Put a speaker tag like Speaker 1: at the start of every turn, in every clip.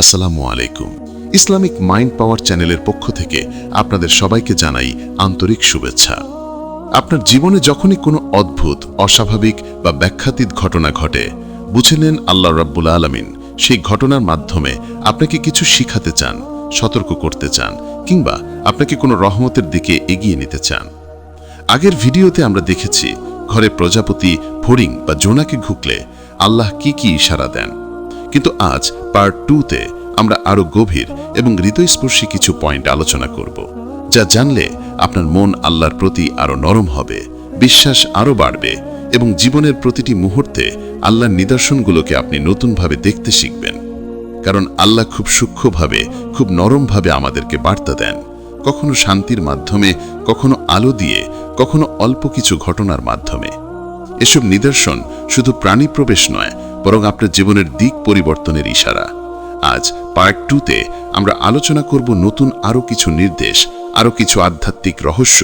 Speaker 1: আসসালামু আলাইকুম। Islamic mind পাওয়ার চ্যানেলের পক্ষ থেকে আপনাদের সবাইকে জানাই আন্তরিক শুভেচ্ছা। আপনার জীবনে যখনই কোনো অদ্ভুত, অস্বাভাবিক বা ব্যাখ্যাতীত ঘটনা ঘটে, বুঝে নেন আল্লাহ রাব্বুল আলমিন। সেই ঘটনার মাধ্যমে আপনাকে কিছু শিখাতে চান, সতর্ক করতে চান, কিংবা আপনাকে কোনো রহমতের দিকে এগিয়ে নিতে চান। আগের ভিডিওতে আমরা দেখেছি, ঘরে প্রজাপতি ফড়িং বা জোনাকে ঘুকলে আল্লাহ কি কি ইশারা দেন। কিন্তু আজ পার্ট টুতে আমরা আরও গভীর এবং হৃদয়স্পর্শী কিছু পয়েন্ট আলোচনা করব, যা জানলে আপনার মন আল্লাহর প্রতি আরও নরম হবে, বিশ্বাস আরও বাড়বে এবং জীবনের প্রতিটি মুহূর্তে আল্লাহর নিদর্শনগুলোকে আপনি নতুনভাবে দেখতে শিখবেন। কারণ আল্লাহ খুব সূক্ষ্মভাবে, খুব নরমভাবে আমাদেরকে বার্তা দেন। কখনো শান্তির মাধ্যমে, কখনো আলো দিয়ে, কখনো অল্প কিছু ঘটনার মাধ্যমে। এসব নিদর্শন শুধু প্রাণী প্রবেশ নয় বরং আপনার জীবনের দিক পরিবর্তনের ইশারা। আজ পার্ট টুতে আমরা আলোচনা করব নতুন আরও কিছু নির্দেশ আরও কিছু আধ্যাত্মিক রহস্য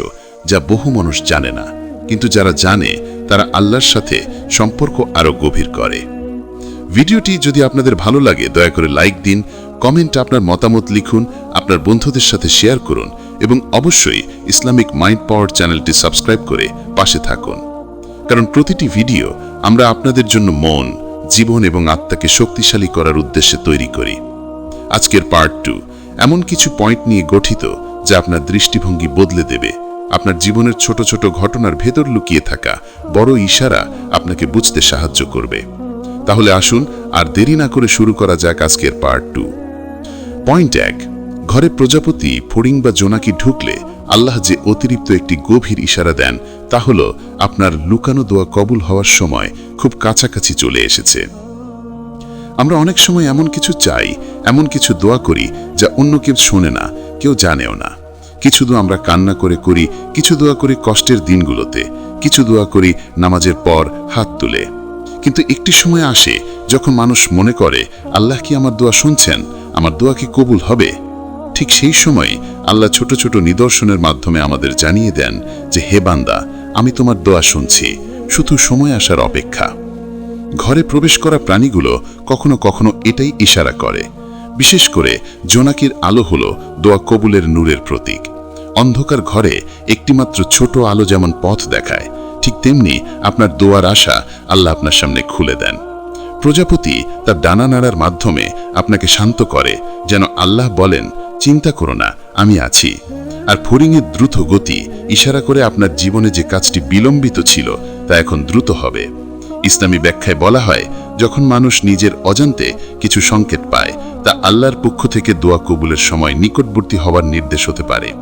Speaker 1: যা বহু মানুষ জানে না। কিন্তু যারা জানে, তারা আল্লাহর সাথে সম্পর্ক আরও গভীর করে। ভিডিওটি যদি আপনাদের ভালো লাগে, দয়া করে লাইক দিন কমেন্ট আপনার মতামত লিখুন, আপনার বন্ধুদের সাথে শেয়ার করুন এবং অবশ্যই ইসলামিক মাইন্ড পাওয়ার চ্যানেলটি সাবস্ক্রাইব করে পাশে থাকুন। কারণ প্রতিটি ভিডিও আমরা আপনাদের জন্য মন জীবন এবং আত্মাকে শক্তিশালী করার উদ্দেশ্যে তৈরি করি। আজকের পার্ট টু এমন কিছু পয়েন্ট নিয়ে গঠিত যা আপনার দৃষ্টিভঙ্গি বদলে দেবে। আপনার জীবনের ছোট ছোট ঘটনার ভেতর লুকিয়ে থাকা বড় ইশারা আপনাকে বুঝতে সাহায্য করবে। তাহলে আসুন আর দেরি না করে শুরু করা যাক আজকের পার্ট টু পয়েন্ট এক, ঘরে প্রজাপতি, ফড়িং বা জোনাকি ঢুকলে আল্লাহ যে অতিরিক্ত একটি গভীর ইশারা দেন, তা হল আপনার লুকানো দোয়া কবুল হওয়ার সময় খুব কাছাকাছি চলে এসেছে। আমরা অনেক সময় এমন কিছু চাই, এমন কিছু দোয়া করি যা অন্য কেউ শোনে না, কেউ জানেও না। কিছু দোয়া আমরা কান্না করে করি, কিছু দোয়া করি কষ্টের দিনগুলোতে, কিছু দোয়া করি নামাজের পর হাত তুলে। কিন্তু একটি সময় আসে যখন মানুষ মনে করে, আল্লাহ কি আমার দোয়া শুনছেন? আমার দোয়া কি কবুল হবে? ঠিক সেই সময় আল্লাহ ছোট ছোট নিদর্শনের মাধ্যমে আমাদের জানিয়ে দেন যে, হে বান্দা, আমি তোমার দোয়া শুনছি। শুধু সময় আসার অপেক্ষা। ঘরে প্রবেশ করা প্রাণীগুলো কখনো কখনো এটাই ইশারা করে। বিশেষ করে জোনাকির আলো হলো দোয়া কবুলের নূরের প্রতীক। অন্ধকার ঘরে একটিমাত্র ছোট আলো যেমন পথ দেখায়, ঠিক তেমনি আপনার দোয়ার আশা আল্লাহ আপনার সামনে খুলে দেন। প্রজাপতি তার ডানা নাড়ার মাধ্যমে আপনাকে শান্ত করে, যেন আল্লাহ বলেন, চিন্তা করো না আমি আছি। আর ফড়িংয়ের দ্রুত গতি ইশারা করে আপনার জীবনে যে কাজটি বিলম্বিত ছিল, তা এখন দ্রুত হবে। ইসলামী ব্যাখ্যায় বলা হয়, যখন মানুষ নিজের অজান্তে কিছু সংকেত পায়, তা আল্লাহর পক্ষ থেকে দোয়া কবুলের সময় নিকটবর্তী হওয়ার নির্দেশ হতে পারে।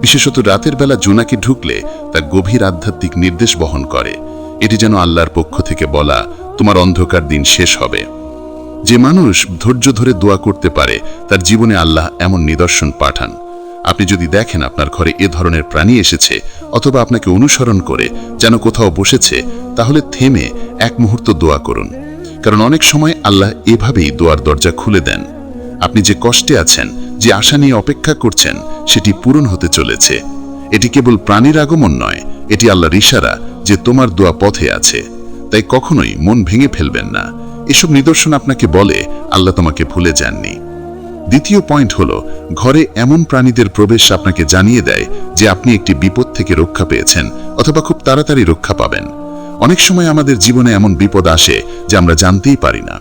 Speaker 1: বিশেষত রাতের বেলা জোনাকি ঢুকলে তা গভীর আধ্যাত্মিক নির্দেশ বহন করে। এটি যেন আল্লাহর পক্ষ থেকে বলা, তোমার অন্ধকার দিন শেষ হবে। যে মানুষ ধৈর্য ধরে দোয়া করতে পারে, তার জীবনে আল্লাহ এমন নিদর্শন পাঠান। আপনি যদি দেখেন আপনার ঘরে এ ধরনের প্রাণী এসেছে অথবা আপনাকে অনুসরণ করে, যেন কোথাও বসেছে, তাহলে থেমে এক মুহূর্ত দোয়া করুন। কারণ অনেক সময় আল্লাহ এভাবেই দোয়ার দরজা খুলে দেন। আপনি যে কষ্টে আছেন, যে আশা নিয়ে অপেক্ষা করছেন, সেটি পূরণ হতে চলেছে। এটি কেবল প্রাণীর আগমন নয়, এটি আল্লাহর ইশারা যে তোমার দোয়া পথে আছে। তাই কখনোই মন ভেঙে ফেলবেন না। এসব নিদর্শন আপনাকে বলে আল্লাহ তোমাকে ভুলে যাননি। দ্বিতীয় পয়েন্ট হলো, ঘরে এমন প্রাণীদের প্রবেশ আপনাকে জানিয়ে দেয় যে আপনি একটি বিপদ থেকে রক্ষা পেয়েছেন অথবা খুব তাড়াতাড়ি রক্ষা পাবেন। অনেক সময় আমাদের জীবনে এমন বিপদ আসে যে আমরা জানতেই পারি না।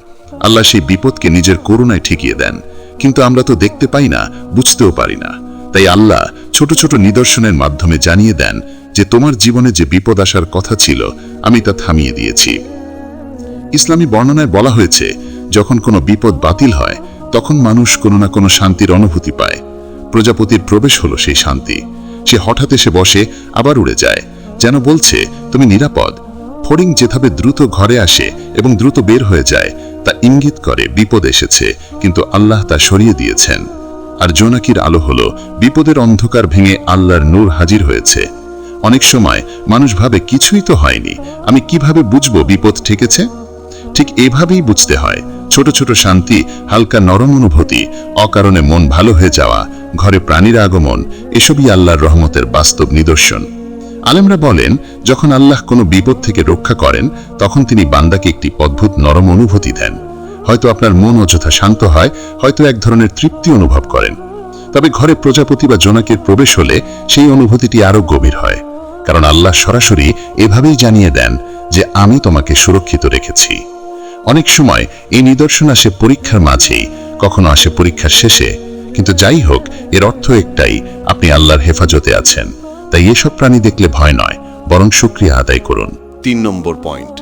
Speaker 1: আল্লাহ সেই বিপদকে নিজের করুণায় ঠেকিয়ে দেন, কিন্তু আমরা তো দেখতে পাই না, বুঝতেও পারি না। তাই আল্লাহ ছোট ছোট নিদর্শনের মাধ্যমে জানিয়ে দেন যে তোমার জীবনে যে বিপদ আসার কথা ছিল, আমি তা থামিয়ে দিয়েছি। ইসলামী বর্ণনায় বলা হয়েছে, যখন কোনো বিপদ বাতিল হয় তখন মানুষ কোনো না কোনো শান্তির অনুভূতি পায়। প্রজাপতির প্রবেশ হলো সেই শান্তি। সে হঠাৎ এসে বসে, আবার উড়ে যায়। যেন বলছে, তুমি নিরাপদ। ফড়িং যেভাবে দ্রুত ঘরে আসে এবং দ্রুত বের হয়ে যায়, তা ইঙ্গিত করে বিপদ এসেছে, কিন্তু আল্লাহ তা সরিয়ে দিয়েছেন। আর জোনাকির আলো হলো, বিপদের অন্ধকার ভেঙে আল্লাহর নূর হাজির হয়েছে। অনেক সময় মানুষ ভাবে, কিছুই তো হয়নি। আমি কীভাবে বুঝব বিপদ ঠেকেছে? ঠিক এভাবেই বুঝতে হয়। ছোট ছোট শান্তি, হালকা নরম অনুভূতি, অকারণে মন ভালো হয়ে যাওয়া, ঘরে প্রাণীর আগমন, এসবই আল্লাহর রহমতের বাস্তব নিদর্শন। আলেমরা বলেন, যখন আল্লাহ কোনো বিপদ থেকে রক্ষা করেন, তখন তিনি বান্দাকে একটি অদ্ভুত নরম অনুভূতি দেন। হয়তো আপনার মন অযথা শান্ত হয়, হয়তো এক ধরনের তৃপ্তি অনুভব করেন। তবে ঘরে প্রজাপতি বা জোনাকের প্রবেশ হলে সেই অনুভূতিটি আরও গভীর হয়। কারণ আল্লাহ সরাসরি এভাবেই জানিয়ে দেন যে, আমি তোমাকে সুরক্ষিত রেখেছি। অনেক সময় এই নিদর্শন আসে পরীক্ষার মাঝেই, কখনো আসে পরীক্ষার শেষে। কিন্তু যাই হোক, এর অর্থ একটাই, আপনি আল্লাহর হেফাজতে আছেন। তাই এসব প্রাণী দেখলে ভয় নয়, বরং শুক্রিয়া আদায় করুন।
Speaker 2: তিন নম্বর পয়েন্ট।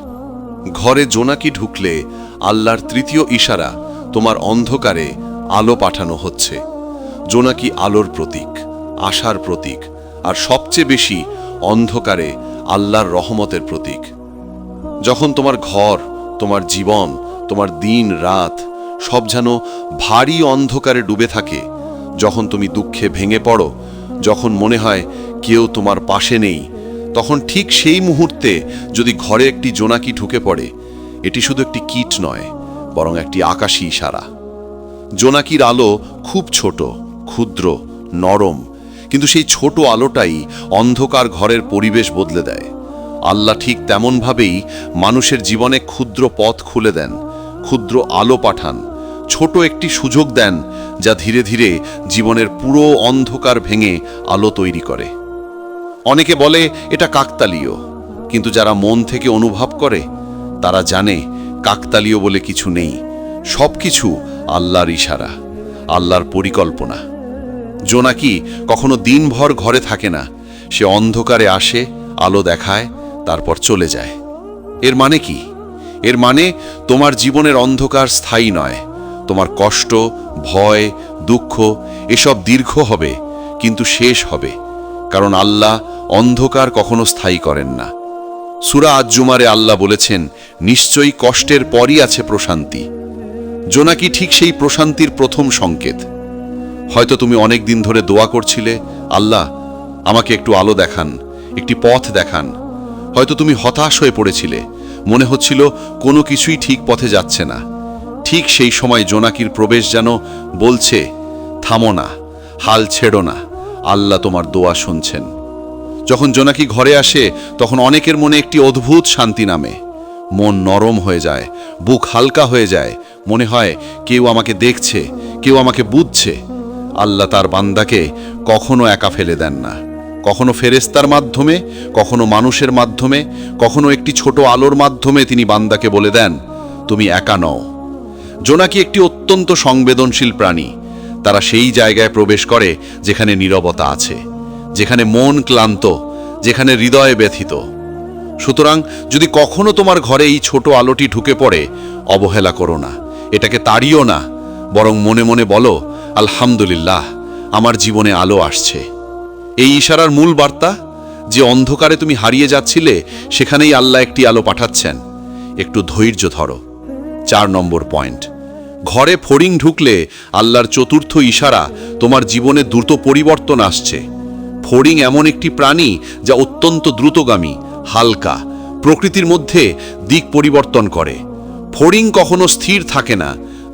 Speaker 2: ঘরে জোনাকি ঢুকলে আল্লাহর তৃতীয় ইশারা, তোমার অন্ধকারে আলো পাঠানো হচ্ছে। জোনাকি আলোর প্রতীক, আশার প্রতীক, আর সবচেয়ে বেশি অন্ধকারে আল্লাহর রহমতের প্রতীক। যখন তোমার ঘর তোমার জীবন, তোমার দিন, রাত, সব যেন ভারী অন্ধকারে ডুবে থাকে। যখন তুমি দুঃখে ভেঙে পড়ো, যখন মনে হয় কেউ তোমার পাশে নেই, তখন ঠিক সেই মুহূর্তে যদি ঘরে একটি জোনাকি ঢুকে পড়ে, এটি শুধু একটি কীট নয়, বরং একটি আকাশী ইশারা। জোনাকির আলো খুব ছোট, ক্ষুদ্র, নরম, কিন্তু সেই ছোট আলোটাই অন্ধকার ঘরের পরিবেশ বদলে দেয়। আল্লাহ ঠিক তেমনভাবেই মানুষের জীবনে ক্ষুদ্র পথ খুলে দেন, ক্ষুদ্র আলো পাঠান, ছোট একটি সুযোগ দেন যা ধীরে ধীরে জীবনের পুরো অন্ধকার ভেঙে আলো তৈরি করে। অনেকে বলে, এটা কাকতালীয়। কিন্তু যারা মন থেকে অনুভব করে, তারা জানে কাকতালীয় বলে কিছু নেই। সব কিছু আল্লাহর ইশারা, আল্লাহর পরিকল্পনা। জোনাকি কখনো দিনভর ঘরে থাকে না। সে অন্ধকারে আসে, আলো দেখায় তারপর চলে যায়। এর মানে কি? এর মানে তোমার জীবনের অন্ধকার স্থায়ী নয়। তোমার কষ্ট, ভয়, দুঃখ এসব দীর্ঘ হবে, কিন্তু শেষ হবে। কারণ আল্লাহ অন্ধকার কখনো স্থায়ী করেন না। সুরা আজ্জুমারে আল্লাহ বলেছেন, নিশ্চয়ই কষ্টের পরই আছে প্রশান্তি। জোনাকি ঠিক সেই প্রশান্তির প্রথম সংকেত। হয়তো তুমি অনেক দিন ধরে দোয়া করছিলে, আল্লাহ, আমাকে একটু আলো দেখান, একটি পথ দেখান। হয়তো তুমি হতাশ হয়ে পড়েছিলে। মনে হচ্ছিল কোনো কিছুই ঠিক পথে যাচ্ছে না। ঠিক সেই সময় জোনাকির প্রবেশ যেন বলছে, থামো না, হাল ছেড়ো না, আল্লাহ তোমার দোয়া শুনছেন। যখন জোনাকি ঘরে আসে, তখন অনেকের মনে একটি অদ্ভুত শান্তি নামে। মন নরম হয়ে যায়, বুক হালকা হয়ে যায়। মনে হয়, কেউ আমাকে দেখছে, কেউ আমাকে বুঝছে। আল্লাহ তার বান্দাকে কখনো একা ফেলে দেন না। কখনো ফেরেস্তার মাধ্যমে, কখনো মানুষের মাধ্যমে, কখনো একটি ছোট আলোর মাধ্যমে তিনি বান্দাকে বলে দেন, তুমি একা নও। জোনাকি একটি অত্যন্ত সংবেদনশীল প্রাণী। তারা সেই জায়গায় প্রবেশ করে যেখানে নীরবতা আছে, যেখানে মন ক্লান্ত, যেখানে হৃদয়ে ব্যথিত। সুতরাং যদি কখনো তোমার ঘরে এই ছোট আলোটি ঢুকে পড়ে, অবহেলা করো না। এটাকে তাড়িও না, বরং মনে মনে বলো, আলহামদুলিল্লাহ, আমার জীবনে আলো আসছে। এই ইশারার মূল বার্তা, যে অন্ধকারে তুমি হারিয়ে যাচ্ছিলে, সেখানেই আল্লাহ একটি আলো পাঠাচ্ছেন। একটু ধৈর্য ধরো। চার নম্বর পয়েন্ট। ঘরে ফড়িং ঢুকলে আল্লাহর চতুর্থ ইশারা, তোমার জীবনে দ্রুত পরিবর্তন আসছে। ফড়িং এমন একটি প্রাণী, যা অত্যন্ত দ্রুতগামী, হালকা, প্রকৃতির মধ্যে দিক পরিবর্তন করে। ফড়িং কখনো স্থির থাকে না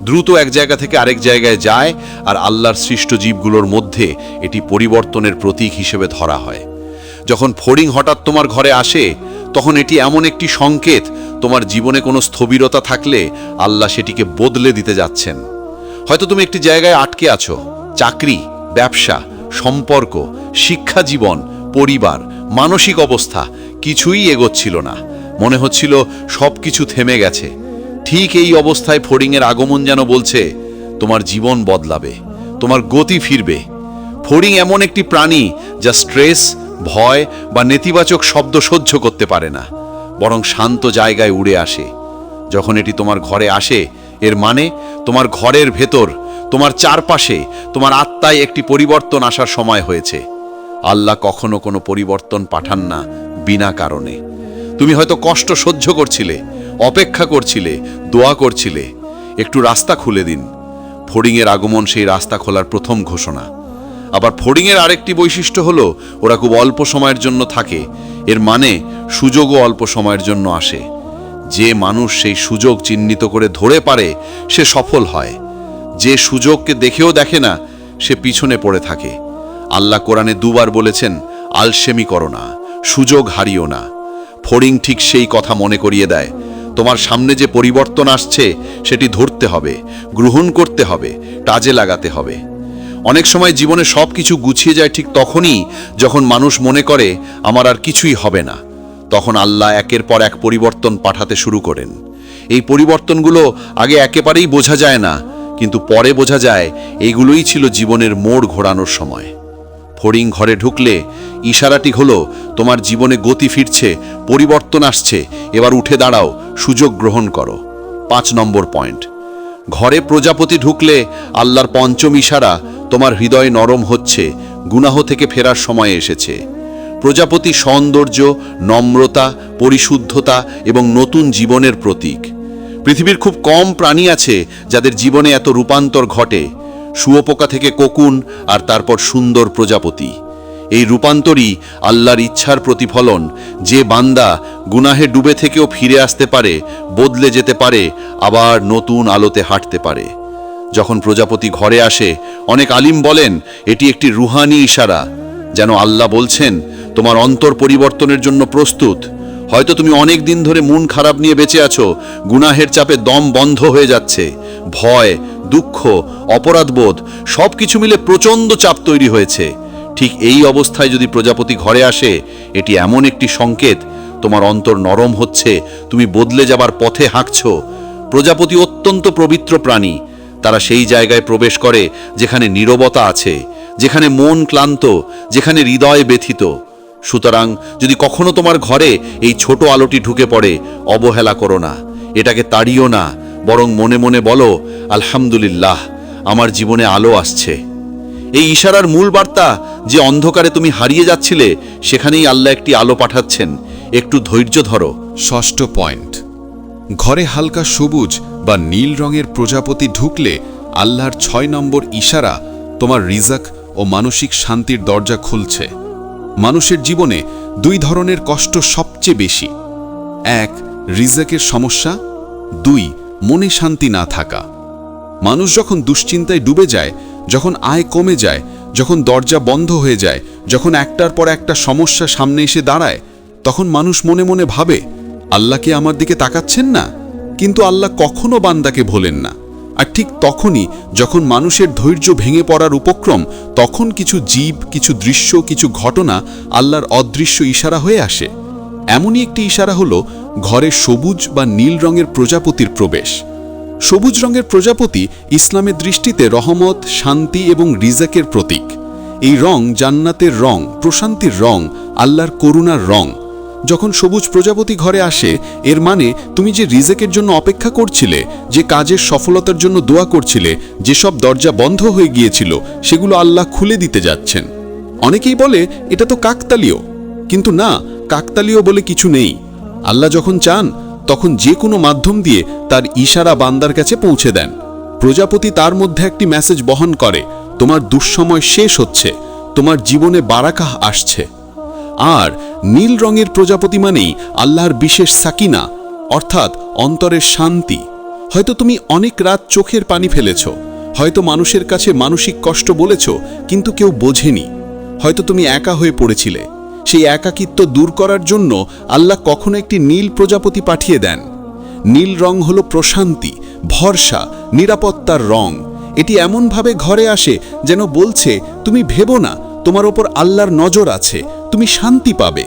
Speaker 2: দ্রুত এক জায়গা থেকে আরেক জায়গায় যায় আর আল্লাহর সৃষ্ট জীবগুলোর মধ্যে এটি পরিবর্তনের প্রতীক হিসেবে ধরা হয়। যখন ফড়িং হঠাৎ তোমার ঘরে আসে, তখন এটি এমন একটি সংকেত, তোমার জীবনে কোনো স্থবিরতা থাকলে আল্লাহ সেটিকে বদলে দিতে যাচ্ছেন। হয়তো তুমি একটি জায়গায় আটকে আছো, চাকরি, ব্যবসা, সম্পর্ক, শিক্ষা জীবন, পরিবার, মানসিক অবস্থা, কিছুই এগোচ্ছিল না। মনে হচ্ছিল সব কিছু থেমে গেছে। ঠিক এই অবস্থায় ফড়িংয়ের আগমন যেন বলছে, তোমার জীবন বদলাবে, তোমার গতি ফিরবে। ফড়িং এমন একটি প্রাণী যা স্ট্রেস, ভয় বা নেতিবাচক শব্দ সহ্য করতে পারে না, বরং শান্ত জায়গায় উড়ে আসে। যখন এটি তোমার ঘরে আসে, এর মানে তোমার ঘরের ভেতর, তোমার চারপাশে, তোমার আত্মায় একটি পরিবর্তন আসার সময় হয়েছে। আল্লাহ কখনো কোনো পরিবর্তন পাঠান না বিনা কারণে। তুমি হয়তো কষ্ট সহ্য করছিলে অপেক্ষা করছিলে, দোয়া করছিলে। একটু রাস্তা খুলে দিন। ফড়িংয়ের আগমন সেই রাস্তা খোলার প্রথম ঘোষণা। আবার ফড়িংয়ের আরেকটি বৈশিষ্ট্য হলো, ওরা খুব অল্প সময়ের জন্য থাকে। এর মানে সুযোগও অল্প সময়ের জন্য আসে। যে মানুষ সেই সুযোগ চিহ্নিত করে ধরে পারে, সে সফল হয়। যে সুযোগকে দেখেও দেখে না, সে পিছনে পড়ে থাকে। আল্লাহ কোরআনে দুবার বলেছেন, আলসেমি করো না, সুযোগ হারিও না। ফড়িং ঠিক সেই কথা মনে করিয়ে দেয় তোমার সামনে যে পরিবর্তন আসছে, সেটি ধরতে হবে, গ্রহণ করতে হবে, কাজে লাগাতে হবে। অনেক সময় জীবনে সব কিছু গুছিয়ে যায় ঠিক তখনই যখন মানুষ মনে করে, আমার আর কিছুই হবে না। তখন আল্লাহ একের পর এক পরিবর্তন পাঠাতে শুরু করেন। এই পরিবর্তনগুলো আগে একেবারেই বোঝা যায় না, কিন্তু পরে বোঝা যায় এইগুলোই ছিল জীবনের মোড় ঘোরানোর সময়। ফড়িং ঘরে ঢুকলে ইশারাটি হলো, তোমার জীবনে গতি ফিরছে, পরিবর্তন আসছে, এবার উঠে দাঁড়াও, সুযোগ গ্রহণ করো। পাঁচ নম্বর পয়েন্ট। ঘরে প্রজাপতি ঢুকলে আল্লাহর পঞ্চম ইশারা, তোমার হৃদয় নরম হচ্ছে, গুনাহ থেকে ফেরার সময় এসেছে। প্রজাপতি সৌন্দর্য, নম্রতা, পরিশুদ্ধতা এবং নতুন জীবনের প্রতীক। পৃথিবীর খুব কম প্রাণী আছে যাদের জীবনে এত রূপান্তর ঘটে। শুয়োপোকা থেকে কোকুন আর তারপর সুন্দর প্রজাপতি। এই রূপান্তরই আল্লাহর ইচ্ছার প্রতিফলন। যে বান্দা গুনাহে ডুবে থেকেও ফিরে আসতে পারে, বদলে যেতে পারে, আবার নতুন আলোতে হাঁটতে পারে। যখন প্রজাপতি ঘরে আসে, অনেক আলিম বলেন, এটি একটি রুহানি ইশারা। যেন আল্লাহ বলছেন, তোমার অন্তর পরিবর্তনের জন্য প্রস্তুত। হয়তো তুমি অনেক দিন ধরে মন খারাপ নিয়ে বেঁচে আছো, গুনাহের চাপে দম বন্ধ হয়ে যাচ্ছে। ভয়, দুঃখ, অপরাধবোধ সব কিছু মিলে প্রচণ্ড চাপ তৈরি হয়েছে। ঠিক এই অবস্থায় যদি প্রজাপতি ঘরে আসে, এটি এমন একটি সংকেত, তোমার অন্তর নরম হচ্ছে, তুমি বদলে যাবার পথে হাঁকছো। প্রজাপতি অত্যন্ত পবিত্র প্রাণী। তারা সেই জায়গায় প্রবেশ করে যেখানে নীরবতা আছে, যেখানে মন ক্লান্ত, যেখানে হৃদয় ব্যথিত। সুতরাং যদি কখনো তোমার ঘরে এই ছোট আলোটি ঢুকে পড়ে, অবহেলা করো না। এটাকে তাড়িও না। বরং মনে মনে বলো, আলহামদুলিল্লাহ, আমার জীবনে আলো আসছে। এই ইশারার মূল বার্তা যে অন্ধকারে তুমি হারিয়ে যাচ্ছিলে, সেখানেই আল্লাহ একটি আলো পাঠাচ্ছেন। একটু ধৈর্য ধরো।
Speaker 3: ষষ্ঠ পয়েন্ট। ঘরে হালকা সবুজ বা নীল রঙের প্রজাপতি ঢুকলে আল্লাহর ছয় নম্বর ইশারা তোমার রিজাক ও মানসিক শান্তির দরজা খুলছে। মানুষের জীবনে দুই ধরনের কষ্ট সবচেয়ে বেশি। এক, রিজাকের সমস্যা। দুই মনে শান্তি না থাকা। মানুষ যখন দুশ্চিন্তায় ডুবে যায়, যখন আয় কমে যায়, যখন দরজা বন্ধ হয়ে যায়, যখন একটার পর একটা সমস্যা সামনে এসে দাঁড়ায়, তখন মানুষ মনে মনে ভাবে, আল্লাহ কি আমার দিকে তাকাচ্ছেন না? কিন্তু আল্লাহ কখনো বান্দাকে ভোলেন না। আর ঠিক তখনই যখন মানুষের ধৈর্য ভেঙে পড়ার উপক্রম, তখন কিছু জীব, কিছু দৃশ্য, কিছু ঘটনা আল্লাহর অদৃশ্য ইশারা হয়ে আসে। এমনই একটি ইশারা হলো ঘরে সবুজ বা নীল রঙের প্রজাপতির প্রবেশ। সবুজ রঙের প্রজাপতি ইসলামের দৃষ্টিতে রহমত, শান্তি এবং রিজাকের প্রতীক। এই রং জান্নাতের রং, প্রশান্তির রং, আল্লাহর করুণার রং। যখন সবুজ প্রজাপতি ঘরে আসে, এর মানে তুমি যে রিজেকের জন্য অপেক্ষা করছিলে, যে কাজের সফলতার জন্য দোয়া করছিলে যেসব দরজা বন্ধ হয়ে গিয়েছিল, সেগুলো আল্লাহ খুলে দিতে যাচ্ছেন। অনেকেই বলে, এটা তো কাকতালীয়। কিন্তু না, কাকতালীয় বলে কিছু নেই। আল্লাহ যখন চান, তখন যে কোনো মাধ্যম দিয়ে তার ইশারা বান্দার কাছে পৌঁছে দেন। প্রজাপতি তার মধ্যে একটি মেসেজ বহন করে, তোমার দুঃসময় শেষ হচ্ছে, তোমার জীবনে বারাকাহ আসছে। আর নীল রঙের প্রজাপতি মানেই আল্লাহর বিশেষ সাকিনা, অর্থাৎ অন্তরের শান্তি। হয়তো তুমি অনেক রাত চোখের পানি ফেলেছ, হয়তো মানুষের কাছে মানসিক কষ্ট বলেছ, কিন্তু কেউ বোঝেনি। হয়তো তুমি একা হয়ে পড়েছিলে সেই একাকিত্ব দূর করার জন্য আল্লাহ কখনো একটি নীল প্রজাপতি পাঠিয়ে দেন। নীল রং হলো প্রশান্তি, ভরসা, নিরাপত্তার রং। এটি এমনভাবে ঘরে আসে যেন বলছে, তুমি ভেবো না, তোমার ওপর আল্লাহর নজর আছে, তুমি শান্তি পাবে।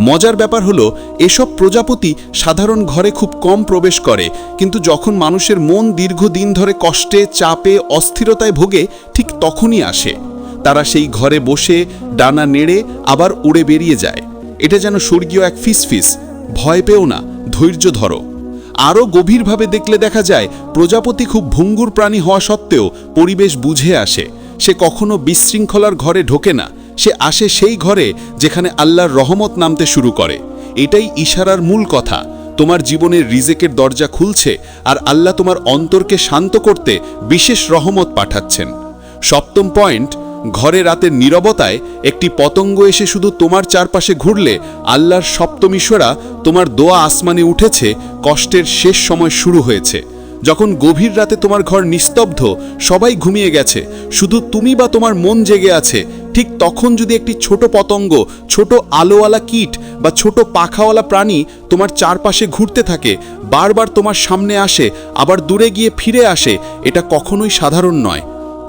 Speaker 3: মজার ব্যাপার হলো, এসব প্রজাপতি সাধারণ ঘরে খুব কম প্রবেশ করে, কিন্তু যখন মানুষের মন দীর্ঘদিন ধরে কষ্টে, চাপে, অস্থিরতায় ভোগে, ঠিক তখনই আসে। তারা সেই ঘরে বসে ডানা নেড়ে আবার উড়ে বেরিয়ে যায়। এটা যেন স্বর্গীয় এক ফিসফিস। ভয় পেও না, ধৈর্য ধরো। আরও গভীরভাবে দেখলে দেখা যায়, প্রজাপতি খুব ভঙ্গুর প্রাণী হওয়া সত্ত্বেও পরিবেশ বুঝে আসে। সে কখনো বিশৃঙ্খলার ঘরে ঢোকে না। সে আসে সেই ঘরে যেখানে আল্লাহর রহমত নামতে শুরু করে। এটাই ইশারার মূল কথা। তোমার জীবনের রিজেকের দরজা খুলছে আর আল্লাহ তোমার অন্তরকে শান্ত করতে বিশেষ রহমত পাঠাচ্ছেন। সপ্তম পয়েন্ট ঘরে রাতের নীরবতায় একটি পতঙ্গ এসে শুধু তোমার চারপাশে ঘুরলে আল্লাহর সপ্তমীশ্বরা তোমার দোয়া আসমানে উঠেছে, কষ্টের শেষ সময় শুরু হয়েছে। যখন গভীর রাতে তোমার ঘর নিস্তব্ধ, সবাই ঘুমিয়ে গেছে, শুধু তুমি বা তোমার মন জেগে আছে। ঠিক তখন যদি একটি ছোট পতঙ্গ, ছোট আলোওয়ালা কীট বা ছোট পাখাওয়ালা প্রাণী তোমার চারপাশে ঘুরতে থাকে, বারবার তোমার সামনে আসে, আবার দূরে গিয়ে ফিরে আসে, এটা কখনোই সাধারণ নয়।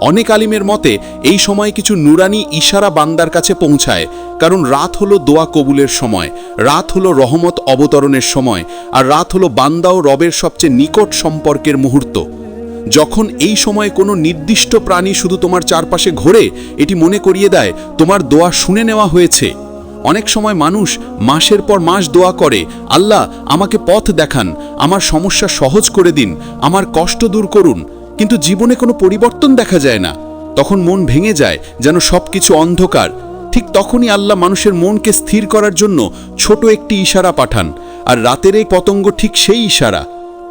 Speaker 3: অনেক আলিমের মতে, এই সময় কিছু নুরানি ইশারা বান্দার কাছে পৌঁছায়, কারণ রাত হলো দোয়া কবুলের সময়, রাত হলো রহমত অবতরণের সময়, আর রাত হলো বান্দা ও রবের সবচেয়ে নিকট সম্পর্কের মুহূর্ত। যখন এই সময় কোনো নির্দিষ্ট প্রাণী শুধু তোমার চারপাশে ঘোরে, এটি মনে করিয়ে দেয়, তোমার দোয়া শুনে নেওয়া হয়েছে। অনেক সময় মানুষ মাসের পর মাস দোয়া করে, আল্লাহ, আমাকে পথ দেখান, আমার সমস্যা সহজ করে দিন, আমার কষ্ট দূর করুন। কিন্তু জীবনে কোনো পরিবর্তন দেখা যায় না। তখন মন ভেঙে যায় যেন সবকিছু অন্ধকার। ঠিক তখনই আল্লাহ মানুষের মনকে স্থির করার জন্য ছোট একটি ইশারা পাঠান, আর রাতের এই পতঙ্গ ঠিক সেই ইশারা।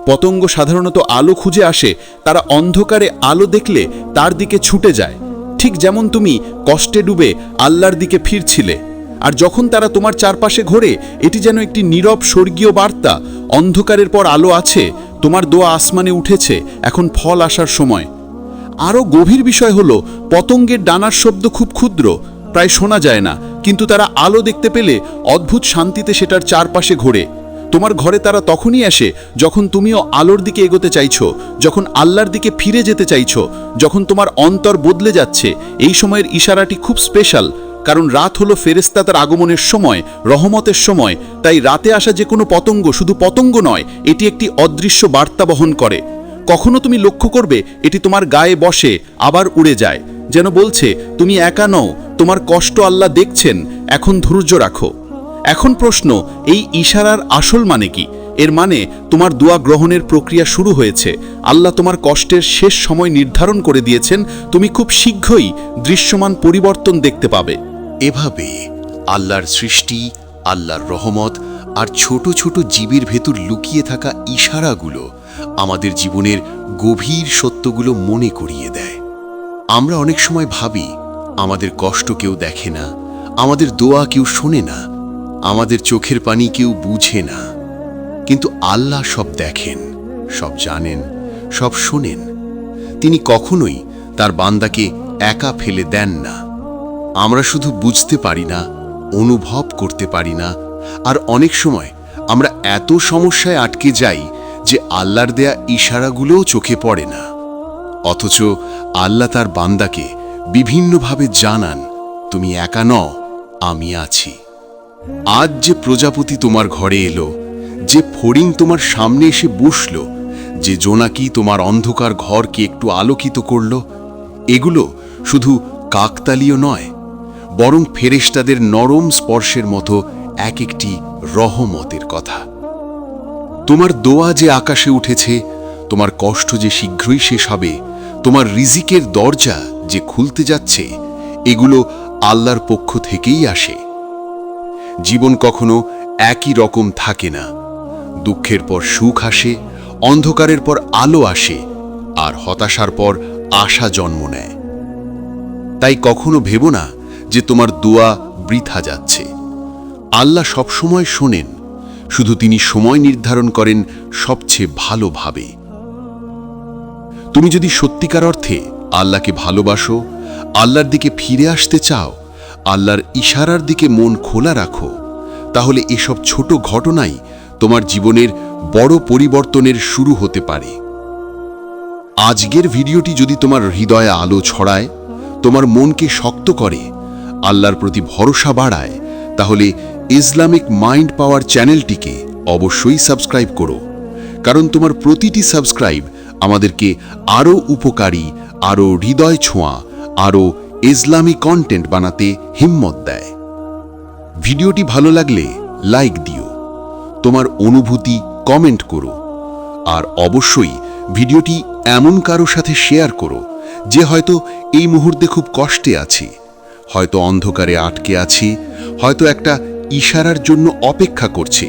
Speaker 3: পতঙ্গ সাধারণত আলো খুঁজে আসে, তারা অন্ধকারে আলো দেখলে তার দিকে ছুটে যায়। ঠিক যেমন তুমি কষ্টে ডুবে আল্লাহর দিকে ফিরছিলে, আর যখন তারা তোমার চারপাশে ঘোরে, এটি যেন একটি নীরব স্বর্গীয় বার্তা, অন্ধকারের পর আলো আছে তোমার দোয়া আসমানে উঠেছে, এখন ফল আসার সময়। আরও গভীর বিষয় হলো, পতঙ্গের ডানার শব্দ খুব ক্ষুদ্র, প্রায় শোনা যায় না, কিন্তু তারা আলো দেখতে পেলে অদ্ভুত শান্তিতে সেটার চারপাশে ঘোরে। তোমার ঘরে তারা তখনই আসে যখন তুমিও আলোর দিকে এগোতে চাইছো, যখন আল্লাহর দিকে ফিরে যেতে চাইছো, যখন তোমার অন্তর বদলে যাচ্ছে। এই সময়ের ইশারাটি খুব স্পেশাল কারণ রাত হলো ফেরেস্তা তার আগমনের সময়, রহমতের সময়। তাই রাতে আসা যে কোনো পতঙ্গ শুধু পতঙ্গ নয়, এটি একটি অদৃশ্য বার্তা বহন করে। কখনো তুমি লক্ষ্য করবে, এটি তোমার গায়ে বসে, আবার উড়ে যায়। যেন বলছে, তুমি একা নও, তোমার কষ্ট আল্লাহ দেখছেন, এখন ধৈর্য রাখো। এখন প্রশ্ন, এই ইশারার আসল মানে কি? এর মানে তোমার দোয়া গ্রহণের প্রক্রিয়া শুরু হয়েছে। আল্লাহ তোমার কষ্টের শেষ সময় নির্ধারণ করে দিয়েছেন, তুমি খুব শীঘ্রই দৃশ্যমান পরিবর্তন দেখতে পাবে।
Speaker 4: এভাবে আল্লাহর সৃষ্টি, আল্লাহর রহমত আর ছোট ছোট জীবের ভেতর লুকিয়ে থাকা ইশারাগুলো আমাদের জীবনের গভীর সত্যগুলো মনে করিয়ে দেয়। আমরা অনেক সময় ভাবি, আমাদের কষ্ট কেউ দেখে না, আমাদের দোয়া কেউ শোনে না, আমাদের চোখের পানি কেউ বুঝে না। কিন্তু আল্লাহ সব দেখেন, সব জানেন, সব শোনেন। তিনি কখনোই তার বান্দাকে একা ফেলে দেন না। আমরা শুধু বুঝতে পারি না, অনুভব করতে পারি না, আর অনেক সময় আমরা এত সমস্যায় আটকে যাই যে আল্লাহর দেয়া ইশারাগুলোও চোখে পড়ে না। অথচ আল্লাহ তার বান্দাকে বিভিন্নভাবে জানান, তুমি একা ন আমি আছি। আজ যে প্রজাপতি তোমার ঘরে এলো, যে ফড়িং তোমার সামনে এসে বসল, যে জোনাকি তোমার অন্ধকার ঘরকে একটু আলোকিত করল, এগুলো শুধু কাকতালীয় নয় বরং ফেরেশতাদের নরম স্পর্শের মতো এক একটি রহমতের কথা। তোমার দোয়া যে আকাশে উঠেছে, তোমার কষ্ট যে শীঘ্রই শেষ হবে, তোমার রিজিকের দরজা যে খুলতে যাচ্ছে, এগুলো আল্লাহর পক্ষ থেকেই আসে। জীবন কখনো একই রকম থাকে না। দুঃখের পর সুখ আসে, অন্ধকারের পর আলো আসে, আর হতাশার পর আশা জন্ম নেয়। তাই কখনো ভেবো না যে তোমার দোয়া বৃথা যাচ্ছে। আল্লাহ সবসময় শোনেন, শুধু তিনি সময় নির্ধারণ করেন সবচেয়ে ভালোভাবে। তুমি যদি সত্যিকার অর্থে আল্লাহকে ভালোবাসো, আল্লাহর দিকে ফিরে আসতে চাও, আল্লাহর ইশারার দিকে মন খোলা রাখো, তাহলে এসব ছোট ঘটনাই তোমার জীবনের বড় পরিবর্তনের শুরু হতে পারে। আজকের ভিডিওটি যদি তোমার হৃদয়ে আলো ছড়ায়, তোমার মনকে শক্ত করে আল্লাহর প্রতি ভরসা বাড়ায়, তাহলে ইসলামিক মাইন্ড পাওয়ার চ্যানেলটিকে অবশ্যই সাবস্ক্রাইব করো। কারণ তোমার প্রতিটি সাবস্ক্রাইব আমাদেরকে আরও উপকারী, আরও হৃদয় ছোঁয়া, আরও ইসলামী কন্টেন্ট বানাতে হিম্মত দেয়। ভিডিওটি ভালো লাগলে লাইক দিও, তোমার অনুভূতি কমেন্ট করো, আর অবশ্যই ভিডিওটি এমন কারও সাথে শেয়ার করো, যে হয়তো এই মুহূর্তে খুব কষ্টে আছি। হয়তো অন্ধকারে আটকে আছি, হয়তো একটা ইশারার জন্য অপেক্ষা করছে।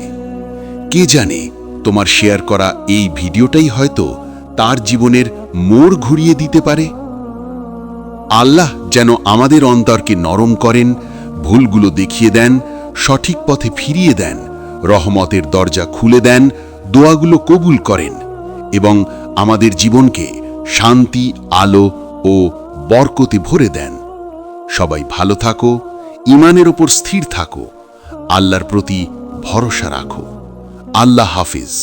Speaker 4: কে জানে, তোমার শেয়ার করা এই ভিডিওটাই হয়তো তার জীবনের মোড় ঘুরিয়ে দিতে পারে। আল্লাহ যেন আমাদের অন্তরকে নরম করেন, ভুলগুলো দেখিয়ে দেন, সঠিক পথে ফিরিয়ে দেন, রহমতের দরজা খুলে দেন, দোয়াগুলো কবুল করেন এবং আমাদের জীবনকে শান্তি, আলো ও বরকতে ভরে দেন। সবাই ভালো থাকো ইমানের ওপর স্থির থাকো আল্লাহর প্রতি ভরসা রাখো। আল্লাহ হাফিজ।